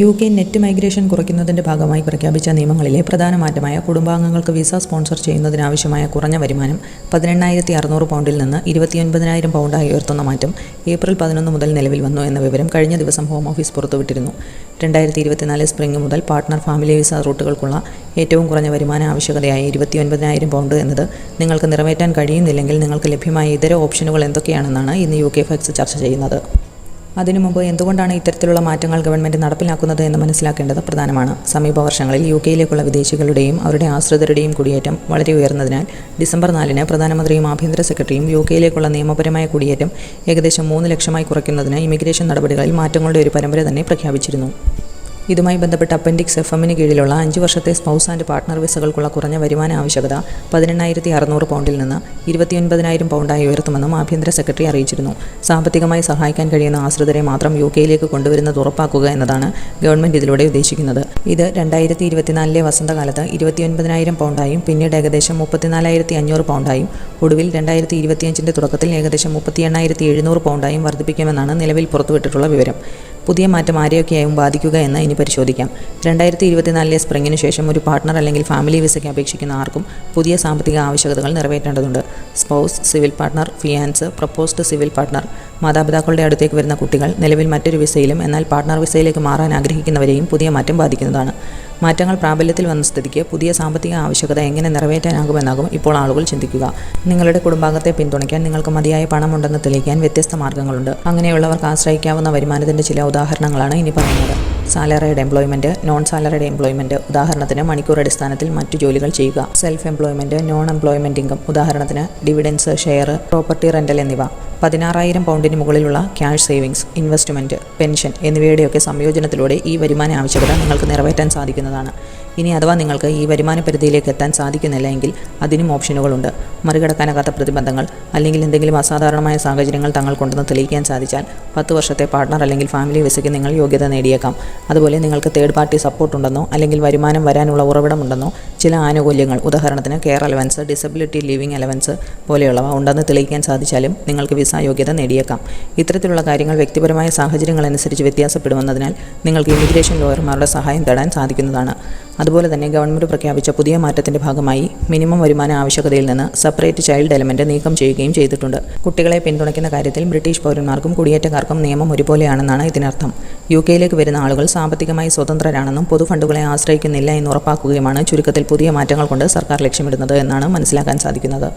U K net migration കുറയ്ക്കുന്നതിന്റെ ഭാഗമായി പ്രഖ്യാപിച്ച നിയമങ്ങളിലെ പ്രധാന മാറ്റമായ കുടുംബാംഗങ്ങൾക്ക് വിസ സ്പോൺസർ ചെയ്യുന്നതിനാവശ്യമായ കുറഞ്ഞ വരുമാനം പതിനെണ്ണായിരത്തി അറുന്നൂറ് പൗണ്ടിൽ നിന്ന് ഇരുപത്തിയൊൻപതിനായിരം പൗണ്ടായി ഉയർത്തുന്ന മാറ്റം ഏപ്രിൽ പതിനൊന്ന് മുതൽ നിലവിൽ വന്നു എന്ന വിവരം കഴിഞ്ഞ ദിവസം ഹോം ഓഫീസ് പുറത്തുവിട്ടിരുന്നു. രണ്ടായിരത്തി ഇരുപത്തിനാല് സ്പ്രിംഗ് മുതൽ പാർട്ട്ണർ ഫാമിലി വിസ റൂട്ടുകൾക്കുള്ള ഏറ്റവും കുറഞ്ഞ വരുമാന ആവശ്യകതയായ ഇരുപത്തിയൊൻപതിനായിരം പൗണ്ട് എന്നത് നിങ്ങൾക്ക് നിറവേറ്റാൻ കഴിയുന്നില്ലെങ്കിൽ നിങ്ങൾക്ക് ലഭ്യമായ ഇതര ഓപ്ഷനുകൾ എന്തൊക്കെയാണെന്നാണ് ഇന്ന് യു കെ ഫെക്സ് ചർച്ച ചെയ്യുന്നത്. അതിനു മുമ്പ് എന്തുകൊണ്ടാണ് ഇത്തരത്തിലുള്ള മാറ്റങ്ങൾ ഗവൺമെന്റ് നടപ്പിലാക്കുന്നത് എന്ന് മനസ്സിലാക്കേണ്ടത് പ്രധാനമാണ്. സമീപ വർഷങ്ങളിൽ യു കെയിലേക്കുള്ള വിദേശികളുടെയും അവരുടെ ആശ്രിതരുടെയും കുടിയേറ്റം വളരെ ഉയർന്നതിനാൽ ഡിസംബർ നാലിന് പ്രധാനമന്ത്രിയും ആഭ്യന്തര സെക്രട്ടറിയും യു കെയിലേക്കുള്ള നിയമപരമായ കുടിയേറ്റം ഏകദേശം മൂന്ന് ലക്ഷമായി കുറയ്ക്കുന്നതിന് ഇമിഗ്രേഷൻ നടപടികളിൽ മാറ്റങ്ങളുടെ ഒരു പരമ്പര തന്നെ പ്രഖ്യാപിച്ചിരുന്നു. ഇതുമായി ബന്ധപ്പെട്ട് അപ്പൻഡിക്സ് എഫ് എമ്മിന് കീഴിലുള്ള അഞ്ച് വർഷത്തെ സ്പൗസ് ആൻഡ് പാർട്ട്ണർ വിസകൾക്കുള്ള കുറഞ്ഞ വരുമാന ആവശ്യകത പതിനെണ്ണായിരത്തി അറുന്നൂറ് പൗണ്ടിൽ നിന്ന് ഇരുപത്തിയൊൻപതിനായിരം പൗണ്ടായി ഉയർത്തുമെന്നും ആഭ്യന്തര സെക്രട്ടറി അറിയിച്ചിരുന്നു. സാമ്പത്തികമായി സഹായിക്കാൻ കഴിയുന്ന ആശ്രിതരെ മാത്രം യു കെയിലേക്ക് കൊണ്ടുവരുന്നത് ഉറപ്പാക്കുക എന്നതാണ് ഗവൺമെന്റ് ഇതിലൂടെ ഉദ്ദേശിക്കുന്നത്. ഇത് രണ്ടായിരത്തി ഇരുപത്തിനാലിലെ വസന്തകാലത്ത് ഇരുപത്തിയൊൻപതിനായിരം പൗണ്ടായും പിന്നീട് ഏകദേശം മുപ്പത്തിനാലായിരത്തി അഞ്ഞൂറ് പൗണ്ടായും ഒടുവിൽ രണ്ടായിരത്തി ഇരുപത്തിയഞ്ചിന്റെ തുടക്കത്തിൽ ഏകദേശം മുപ്പത്തി എണ്ണായിരത്തി എഴുന്നൂറ് പൗണ്ടായും വർദ്ധിപ്പിക്കുമെന്നാണ് നിലവിൽ പുറത്തുവിട്ടിട്ടുള്ള വിവരം. പുതിയ മാറ്റം ആരെയൊക്കെയായും ബാധിക്കുക എന്ന് ഇനി പരിശോധിക്കാം. രണ്ടായിരത്തി ഇരുപത്തിനാലിലെ സ്പ്രിങ്ങിന് ശേഷം ഒരു പാർട്ട്ണർ അല്ലെങ്കിൽ ഫാമിലി വിസയ്ക്ക് അപേക്ഷിക്കുന്ന ആർക്കും പുതിയ സാമ്പത്തിക ആവശ്യകതകൾ നിറവേറ്റേണ്ടതുണ്ട്. Spouse civil partner fiance proposed civil partner. മാതാപിതാക്കളുടെ അടുത്തേക്ക് വരുന്ന കുട്ടികൾ നിലവിൽ മറ്റൊരു വിസയിലും എന്നാൽ പാർട്ട്ണർ വിസയിലേക്ക് മാറാൻ ആഗ്രഹിക്കുന്നവരെയും പുതിയ മാറ്റം ബാധിക്കുന്നതാണ്. മാറ്റങ്ങൾ പ്രാബല്യത്തിൽ വന്ന സ്ഥിതിക്ക് പുതിയ സാമ്പത്തിക ആവശ്യകത എങ്ങനെ നിറവേറ്റാനാകുമെന്നാകും ഇപ്പോൾ ആളുകൾ ചിന്തിക്കുക. നിങ്ങളുടെ കുടുംബാംഗത്തെ പിന്തുണയ്ക്കാൻ നിങ്ങൾക്ക് മതിയായ പണമുണ്ടെന്ന് തെളിയിക്കാൻ വ്യത്യസ്ത മാർഗങ്ങളുണ്ട്. അങ്ങനെയുള്ളവർക്ക് ആശ്രയിക്കാവുന്ന വരുമാനത്തിന്റെ ചില ഉദാഹരണങ്ങളാണ് ഇനി പറയുന്നത്. സാലറിയുടെ എംപ്ലോയ്മെന്റ് നോൺ സാലറിയുടെ എംപ്ലോയ്മെന്റ് ഉദാഹരണത്തിന് മണിക്കൂർ അടിസ്ഥാനത്തിൽ മറ്റു ജോലികൾ ചെയ്യുക. Self employment non employment income ഉദാഹരണത്തിന് ഡിവിഡൻസ് ഷെയർ പ്രോപ്പർട്ടി റെന്റൽ എന്നിവ. പതിനാറായിരം പൗണ്ടിന് മുകളിലുള്ള ക്യാഷ് സേവിങ്സ് ഇൻവെസ്റ്റ്മെന്റ് പെൻഷൻ എന്നിവയുടെയൊക്കെ സംയോജനത്തിലൂടെ ഈ വരുമാന ആവശ്യകത നിങ്ങൾക്ക് നിറവേറ്റാൻ സാധിക്കുന്നതാണ്. ഇനി അഥവാ നിങ്ങൾക്ക് ഈ വരുമാന പരിധിയിലേക്ക് എത്താൻ സാധിക്കുന്നില്ല എങ്കിൽ അതിനും ഓപ്ഷനുകളുണ്ട്. മറികടക്കാനാകാത്ത പ്രതിബന്ധങ്ങൾ അല്ലെങ്കിൽ എന്തെങ്കിലും അസാധാരണമായ സാഹചര്യങ്ങൾ തങ്ങൾ തങ്ങൾക്കുണ്ടെന്ന് തെളിയിക്കാൻ സാധിച്ചാൽ പത്ത് വർഷത്തെ പാർട്ട്ണർ അല്ലെങ്കിൽ ഫാമിലി വിസയ്ക്ക് നിങ്ങൾ യോഗ്യത നേടിയേക്കാം. അതുപോലെ നിങ്ങൾക്ക് തേർഡ് പാർട്ടി സപ്പോർട്ട് ഉണ്ടെന്നോ അല്ലെങ്കിൽ വരുമാനം വരാനുള്ള ഉറവിടമുണ്ടെന്നോ ചില ആനുകൂല്യങ്ങൾ ഉദാഹരണത്തിന് care allowance disability living allowance പോലെയുള്ളവ ഉണ്ടെന്ന് തെളിയിക്കാൻ സാധിച്ചാലും നിങ്ങൾക്ക് വിസ യോഗ്യത നേടിയേക്കാം. ഇത്തരത്തിലുള്ള കാര്യങ്ങൾ വ്യക്തിപരമായ സാഹചര്യങ്ങൾ അനുസരിച്ച് വ്യത്യാസപ്പെടുമെന്നതിനാൽ നിങ്ങൾക്ക് ഇമിഗ്രേഷൻ ലോയർമാരുടെ സഹായം തേടാൻ സാധിക്കുന്നതാണ്. അതുപോലെ തന്നെ ഗവൺമെന്റ് പ്രഖ്യാപിച്ച പുതിയ മാറ്റത്തിന്റെ ഭാഗമായി മിനിമം വരുമാന ആവശ്യകതയിൽ നിന്ന് സെപ്പറേറ്റ് ചൈൽഡ് എലമെന്റ് നീക്കം ചെയ്യുകയും ചെയ്തിട്ടുണ്ട്. കുട്ടികളെ പിന്തുണയ്ക്കുന്ന കാര്യത്തിൽ ബ്രിട്ടീഷ് പൗരന്മാർക്കും കുടിയേറ്റക്കാർക്കും നിയമം ഒരുപോലെയാണെന്നാണ് ഇതിനർത്ഥം. യു കെയിലേക്ക് വരുന്ന ആളുകൾ സാമ്പത്തികമായി സ്വതന്ത്രരാണെന്നും പൊതുഫണ്ടുകളെ ആശ്രയിക്കുന്നില്ല എന്ന് ഉറപ്പാക്കുകയുമാണ് ചുരുക്കത്തിൽ പുതിയ മാറ്റങ്ങൾ കൊണ്ട് സർക്കാർ ലക്ഷ്യമിടുന്നത് എന്നാണ് മനസ്സിലാക്കാൻ സാധിക്കുന്നത്.